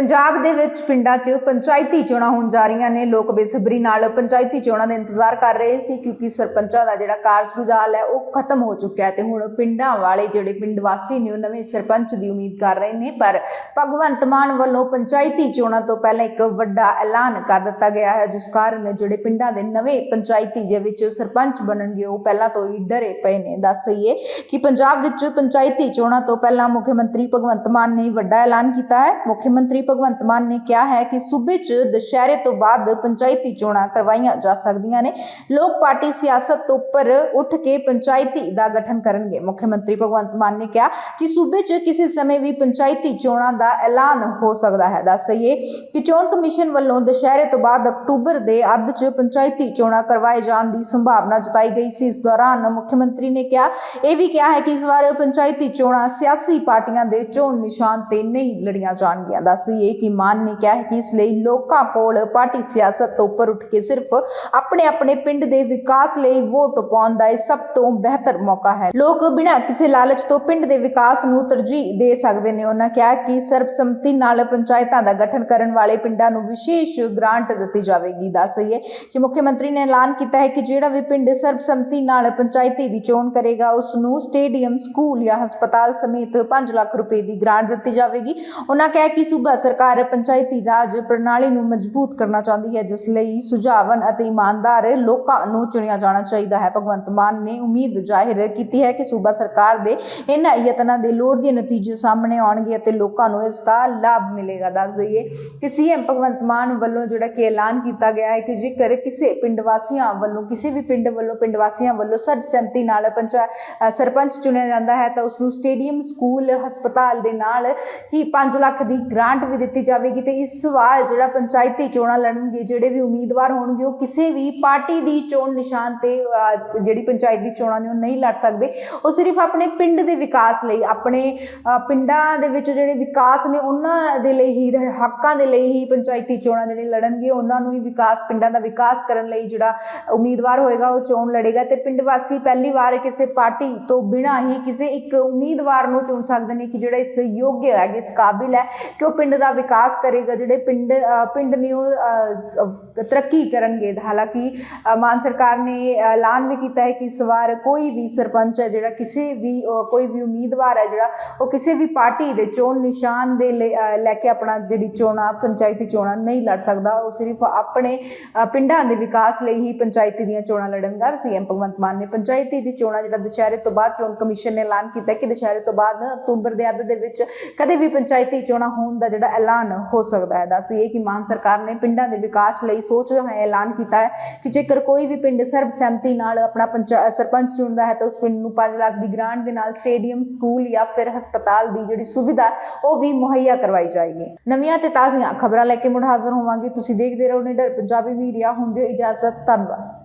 ਪੰਜਾਬ ਦੇ ਵਿੱਚ ਪਿੰਡਾਂ 'ਚ ਪੰਚਾਇਤੀ ਚੋਣਾਂ ਹੋਣ ਜਾ ਰਹੀਆਂ ਨੇ। ਲੋਕ ਬੇਸਬਰੀ ਨਾਲ ਪੰਚਾਇਤੀ ਚੋਣਾਂ ਦਾ ਇੰਤਜ਼ਾਰ ਕਰ ਰਹੇ ਸੀ ਕਿਉਂਕਿ ਸਰਪੰਚਾਂ ਦਾ ਜਿਹੜਾ ਕਾਰਜਗੁਜ਼ਾਰ ਹੈ ਉਹ ਖਤਮ ਹੋ ਚੁੱਕਿਆ ਹੈ ਤੇ ਹੁਣ ਪਿੰਡਾਂ ਵਾਲੇ ਜਿਹੜੇ ਪਿੰਡ ਵਾਸੀ ਨੇ ਉਹ ਨਵੇਂ ਸਰਪੰਚ ਦੀ ਉਮੀਦ ਕਰ ਰਹੇ ਨੇ। ਪਰ ਭਗਵੰਤ ਮਾਨ ਵੱਲੋਂ ਪੰਚਾਇਤੀ ਚੋਣਾਂ ਤੋਂ ਪਹਿਲਾਂ ਇੱਕ ਵੱਡਾ ਐਲਾਨ ਕਰ ਦਿੱਤਾ ਗਿਆ ਹੈ, ਜਿਸ ਕਾਰਨ ਜਿਹੜੇ ਪਿੰਡਾਂ ਦੇ ਨਵੇਂ ਪੰਚਾਇਤੀ ਦੇ ਵਿੱਚ ਸਰਪੰਚ ਬਣਨਗੇ ਉਹ ਪਹਿਲਾਂ ਤੋਂ ਹੀ ਡਰੇ ਪਏ ਨੇ। ਦੱਸ ਦਈਏ ਕਿ ਪੰਜਾਬ ਵਿੱਚ ਪੰਚਾਇਤੀ ਚੋਣਾਂ ਤੋਂ ਪਹਿਲਾਂ ਮੁੱਖ ਮੰਤਰੀ ਭਗਵੰਤ ਮਾਨ ਨੇ ਵੱਡਾ ਐਲਾਨ ਕੀਤਾ ਹੈ। ਮੁੱਖ ਮੰਤਰੀ ਭਗਵੰਤ ਮਾਨ ਨੇ ਕਿਹਾ ਹੈ ਕਿ ਸੂਬੇ 'ਚ ਦੁਸ਼ਹਿਰੇ ਤੋਂ ਬਾਅਦ ਪੰਚਾਇਤੀ ਚੋਣਾਂ ਕਰਵਾਈਆਂ ਜਾ ਸਕਦੀਆਂ ਨੇ। ਲੋਕ ਪਾਰਟੀ ਸਿਆਸਤ ਤੋਂ ਉੱਪਰ ਉੱਠ ਕੇ ਪੰਚਾਇਤੀ ਦਾ ਗਠਨ ਕਰਨਗੇ। ਮੁੱਖ ਮੰਤਰੀ ਭਗਵੰਤ ਮਾਨ ਨੇ ਕਿਹਾ ਕਿ ਸੂਬੇ 'ਚ ਕਿਸੇ ਸਮੇਂ ਵੀ ਪੰਚਾਇਤੀ ਚੋਣਾਂ ਦਾ ਐਲਾਨ ਹੋ ਸਕਦਾ ਹੈ। ਦੱਸ ਕਿ ਚੋਣ ਕਮਿਸ਼ਨ ਵੱਲੋਂ ਦੁਸ਼ਹਿਰੇ ਤੋਂ ਬਾਅਦ ਅਕਤੂਬਰ ਦੇ ਅੱਧ 'ਚ ਪੰਚਾਇਤੀ ਚੋਣਾਂ ਕਰਵਾਏ ਜਾਣ ਦੀ ਸੰਭਾਵਨਾ ਜਤਾਈ ਗਈ ਸੀ। ਇਸ ਦੌਰਾਨ ਮੁੱਖ ਮੰਤਰੀ ਨੇ ਕਿਹਾ, ਇਹ ਵੀ ਕਿਹਾ ਹੈ ਕਿ ਇਸ ਵਾਰ ਪੰਚਾਇਤੀ ਚੋਣਾਂ ਸਿਆਸੀ ਪਾਰਟੀਆਂ ਦੇ ਚੋਣ ਨਿਸ਼ਾਨ ਤੇ ਨਹੀਂ ਲੜੀਆਂ ਜਾਣਗੀਆਂ। ਦੱਸ ਦਈਏ ਕਿ ਮਾਨ ਨੇ ਕਿਹਾ ਹੈ ਕਿ ਇਸ ਲਈ ਲੋਕਾਂ ਕੋਲ ਪਾਰਟੀ ਸਿਆਸਤ ਤੋਂ ਉੱਪਰ ਉੱਠ ਕੇ ਸਿਰਫ ਆਪਣੇ ਆਪਣੇ ਪਿੰਡ ਦੇ ਵਿਕਾਸ ਲਈ ਵੋਟ ਪਾਉਣ ਦਾ ਇਹ ਸਭ ਤੋਂ ਬਿਹਤਰ ਮੌਕਾ ਹੈ। ਲੋਕ ਬਿਨਾਂ ਕਿਸੇ ਲਾਲਚ ਤੋਂ ਪਿੰਡ ਦੇ ਵਿਕਾਸ ਨੂੰ ਤਰਜੀਹ ਦੇ ਸਕਦੇ ਨੇ। ਉਹਨਾਂ ਕਿਹਾ ਕਿ ਸਰਬਸੰਮਤੀ ਨਾਲ ਪੰਚਾਇਤਾਂ ਦਾ ਗਠਨ ਕਰਨ ਵਾਲੇ ਪਿੰਡਾਂ ਨੂੰ ਵਿਸ਼ੇਸ਼ ਗ੍ਰਾਂਟ ਦਿੱਤੀ ਜਾਵੇਗੀ। ਦੱਸ ਦਈਏ ਕਿ ਮੁੱਖ ਮੰਤਰੀ ਨੇ ਐਲਾਨ ਕੀਤਾ ਹੈ ਕਿ ਜਿਹੜਾ ਵੀ ਪਿੰਡ ਸਰਬਸੰਮਤੀ ਨਾਲ ਪੰਚਾਇਤੀ ਦੀ ਚੋਣ ਕਰੇਗਾ ਉਸ ਨੂੰ ਸਟੇਡੀਅਮ, ਸਕੂਲ ਜਾਂ ਹਸਪਤਾਲ ਸਮੇਤ 5 ਲੱਖ ਰੁਪਏ ਦੀ ਗ੍ਰਾਂਟ ਦਿੱਤੀ ਜਾਵੇਗੀ। ਉਹਨਾਂ ਕਿਹਾ ਕਿ ਸੂਬਾ ਸਰਕਾਰ ਪੰਚਾਇਤੀ ਰਾਜ ਪ੍ਰਣਾਲੀ ਨੂੰ ਮਜ਼ਬੂਤ ਕਰਨਾ ਚਾਹੁੰਦੀ ਹੈ, ਜਿਸ ਲਈ ਸੁਝਾਵਨ ਅਤੇ ਇਮਾਨਦਾਰ ਲੋਕਾਂ ਨੂੰ ਚੁਣਿਆ ਜਾਣਾ ਚਾਹੀਦਾ ਹੈ। ਭਗਵੰਤ ਮਾਨ ਨੇ ਉਮੀਦ ਜ਼ਾਹਿਰ ਕੀਤੀ ਹੈ ਕਿ ਸੂਬਾ ਸਰਕਾਰ ਦੇ ਇਹਨਾਂ ਯਤਨਾਂ ਦੇ ਲੋੜ ਦੇ ਨਤੀਜੇ ਸਾਹਮਣੇ ਆਉਣਗੇ ਅਤੇ ਲੋਕਾਂ ਨੂੰ ਇਸ ਦਾ ਲਾਭ ਮਿਲੇਗਾ। ਦੱਸ ਦਈਏ ਕਿ ਸੀਐਮ ਭਗਵੰਤ ਮਾਨ ਵੱਲੋਂ ਜਿਹੜਾ ਕਿ ਐਲਾਨ ਕੀਤਾ ਗਿਆ ਹੈ ਕਿ ਜੇਕਰ ਕਿਸੇ ਪਿੰਡ ਵਾਸੀਆਂ ਵੱਲੋਂ, ਕਿਸੇ ਵੀ ਪਿੰਡ ਵੱਲੋਂ, ਪਿੰਡ ਵਾਸੀਆਂ ਵੱਲੋਂ ਸਰਬਸੰਮਤੀ ਨਾਲ ਪੰਚਾ ਸਰਪੰਚ ਚੁਣਿਆ ਜਾਂਦਾ ਹੈ, ਤਾਂ ਉਸ ਨੂੰ ਸਟੇਡੀਅਮ, ਸਕੂਲ, ਹਸਪਤਾਲ ਦੇ ਨਾਲ ਹੀ 5 ਲੱਖ ਦੀ ਗ੍ਰਾਂਟ ਵੀ ਦਿੱਤੀ ਜਾਵੇਗੀ ਤੇ ਇਸ ਵਾਰ ਜਿਹੜਾ ਪੰਚਾਇਤੀ ਚੋਣਾਂ ਲੜਨਗੇ ਜਿਹੜੇ ਵੀ ਉਮੀਦਵਾਰ ਹੋਣਗੇ ਉਹ ਕਿਸੇ ਵੀ ਪਾਰਟੀ ਦੀ ਚੋਣ ਨਿਸ਼ਾਨ ਤੇ ਅ, ਜਿਹੜੀ ਪੰਚਾਇਤੀ ਚੋਣਾਂ ਨੇ ਉਹ ਨਹੀਂ ਲੜ ਸਕਦੇ। ਉਹ ਸਿਰਫ ਆਪਣੇ ਪਿੰਡ ਦੇ ਵਿਕਾਸ ਲਈ ਆਪਣੇ ਪਿੰਡਾਂ ਦੇ ਵਿੱਚ ਜਿਹੜੇ ਵਿਕਾਸ ਨੇ ਉਹਨਾਂ ਦੇ ਲਈ ਹੀ ਹੱਕਾਂ ਦੇ ਲਈ ਹੀ ਪੰਚਾਇਤੀ ਚੋਣਾਂ ਜਿਹੜੇ ਲੜਨਗੇ ਉਹਨਾਂ ਨੂੰ ਹੀ ਵਿਕਾਸ ਪਿੰਡਾਂ ਦਾ ਵਿਕਾਸ ਕਰਨ ਲਈ ਜਿਹੜਾ ਉਮੀਦਵਾਰ ਹੋਏਗਾ ਉਹ ਚੋਣ ਲੜੇਗਾ। ਤੇ ਪਿੰਡ ਵਾਸੀ ਪਹਿਲੀ ਵਾਰ ਕਿਸੇ ਪਾਰਟੀ ਤੋਂ ਬਿਨਾਂ ਹੀ ਕਿਸੇ ਇੱਕ ਉਮੀਦਵਾਰ ਨੂੰ ਚੁਣ ਸਕਦੇ ਨੇ ਕਿ ਜਿਹੜਾ ਇਸ ਯੋਗ ਹੈ ਇਸ ਕਾਬਿਲ ਹੈ ਕਿ ਉਹ ਪਿੰਡ ਦਾ ਵਿਕਾਸ ਕਰੇਗਾ ਜਿਹੜੇ ਪਿੰਡ ਪਿੰਡ ਨੇ ਉਹ ਤਰੱਕੀ ਕਰਨਗੇ। ਹਾਲਾਂਕਿ ਮਾਨ ਸਰਕਾਰ ਨੇ ਐਲਾਨ ਵੀ ਕੀਤਾ ਹੈ ਕਿ ਇਸ ਵਾਰ ਕੋਈ ਵੀ ਸਰਪੰਚ ਹੈ ਜਿਹੜਾ ਕਿਸੇ ਵੀ ਕੋਈ ਵੀ ਉਮੀਦਵਾਰ ਹੈ ਜਿਹੜਾ ਉਹ ਕਿਸੇ ਵੀ ਪਾਰਟੀ ਦੇ ਚੋਣ ਨਿਸ਼ਾਨ ਦੇ ਲਈ, ਲੈ ਕੇ ਆਪਣਾ ਜਿਹੜੀ ਚੋਣਾਂ ਪੰਚਾਇਤੀ ਚੋਣਾਂ ਨਹੀਂ ਲੜ ਸਕਦਾ। ਉਹ ਸਿਰਫ ਆਪਣੇ ਪਿੰਡਾਂ ਦੇ ਵਿਕਾਸ ਲਈ ਹੀ ਪੰਚਾਇਤੀ ਦੀਆਂ ਚੋਣਾਂ ਲੜਨਗਾ ਸੀਐਮ ਭਗਵੰਤ ਮਾਨ ਨੇ ਪੰਚਾਇਤੀ ਦੀ ਚੋਣਾਂ ਜਿਹੜਾ ਦੁਸ਼ਹਿਰੇ ਤੋਂ ਬਾਅਦ ਚੋਣ ਕਮਿਸ਼ਨ ਨੇ ਐਲਾਨ ਕੀਤਾ ਕਿ ਦੁਸ਼ਹਿਰੇ ਤੋਂ ਬਾਅਦ ਅਕਤੂਬਰ ਦੇ ਅੱਧ ਦੇ ਵਿੱਚ ਕਦੇ ਵੀ ਪੰਚਾਇਤੀ ਚੋਣਾਂ ਹੋਣ ਦਾ ਜਿਹੜਾ ਐਲਾਨ ਹੋ ਸਕਦਾ ਹੈ। ਦੱਸੀਏ ਕਿ ਮਾਨ ਸਰਕਾਰ ਨੇ ਪਿੰਡਾਂ ਦੇ ਵਿਕਾਸ ਲਈ ਸੋਚਦੇ ਹੋਏ ਐਲਾਨ ਕੀਤਾ ਹੈ ਕਿ ਜੇਕਰ ਕੋਈ ਵੀ ਪਿੰਡ ਸਰਬਸੰਮਤੀ ਨਾਲ ਆਪਣਾ ਸਰਪੰਚ ਚੁਣਦਾ ਹੈ ਤਾਂ ਉਸ ਪਿੰਡ ਨੂੰ 5 ਲੱਖ ਦੀ ਗ੍ਰਾਂਟ ਦੇ ਨਾਲ ਸਟੇਡੀਅਮ, ਸਕੂਲ ਜਾਂ ਫਿਰ ਹਸਪਤਾਲ ਦੀ ਜਿਹੜੀ ਸੁਵਿਧਾ, ਉਹ ਵੀ ਮੁਹੱਈਆ ਕਰਵਾਈ ਜਾਏਗੀ। ਨਵੀਆਂ ਤੇ ਤਾਜ਼ੀਆਂ ਖਬਰਾਂ ਲੈ ਕੇ ਮੁੜ ਹਾਜ਼ਰ ਹੋਵਾਂਗੇ। ਤੁਸੀਂ ਦੇਖਦੇ ਰਹੋ ਨਿਡਰ ਪੰਜਾਬੀ ਮੀਡੀਆ। ਹੁੰਦੇ ਹੋ ਇਜਾਜ਼ਤ। ਧੰਨਵਾਦ।